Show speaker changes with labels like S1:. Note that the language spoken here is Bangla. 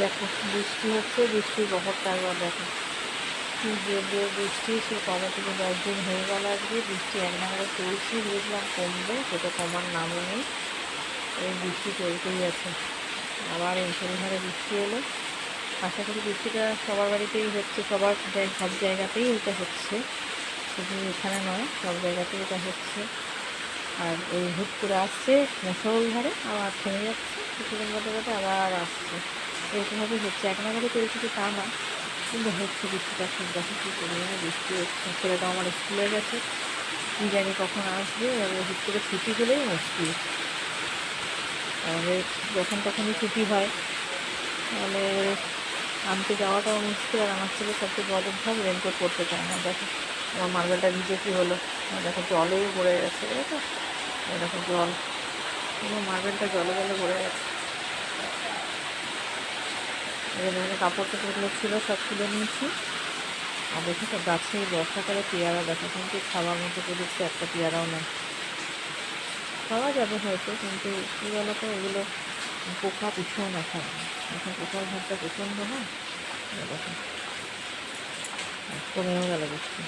S1: দেখো, বৃষ্টি হচ্ছে বৃষ্টির বহরটা একবার দেখো। কি যে বৃষ্টি সে কবে থেকে দশ দিন হয়ে গেল আজকে, বৃষ্টি এক নাগারে চলছে বুঝলাম কমবে, সেটা কমার নামও নেই। এই বৃষ্টি চলতেই আছে। আবার এই শনিবারে বৃষ্টি এলো। আশা করি বৃষ্টিটা সবার বাড়িতেই হচ্ছে, সবার সব জায়গাতেই এটা হচ্ছে। শুধু এখানে নয়, সব জায়গাতেই এটা হচ্ছে। আর এই হুট করে আসছে মুসলধারে আবার থেমে যাচ্ছে, কিছুদিন মধ্যে মধ্যে আবার আসছে। এরকমভাবে হচ্ছে। এক নাগারে কি তা না। কিন্তু হচ্ছে বৃষ্টিটা খুব দেখো কি পরিমাণে বৃষ্টি হচ্ছে। ছেলেটা আমার স্কুলে গেছে। কী জানি কখন আসবে হুট করে ছুটি হলেই মুশকিল। তাহলে যখন তখনই ছুটি হয়, তাহলে আনতে যাওয়াটাও মুশকিল। আর আমার ছেলে সবচেয়ে বড় ভাব রেনকোট পরতে চায় না। দেখো, আমার মার্বেলটা ভিজে কী হলো? দেখো জলেও ভরে গেছে দেখো দেখো জল। পুরো মার্বেলটা জলে জলে ভরে গেছে। এখানে কাপড় টাপড়গুলো ছিল সব তুলে নিয়েছি। আর দেখি তো, গাছে বর্ষাকালে পেয়ারা দেখা, কিন্তু খাওয়ার মতো করেছে একটা পেয়ারাও নেই। খাওয়া যাবে হয়তো, কিন্তু কী বলতো, এগুলো পোকা পিছন এখন। এখন পোকার ভাতটা প্রচণ্ড না? কমেও গেল বৃষ্টি।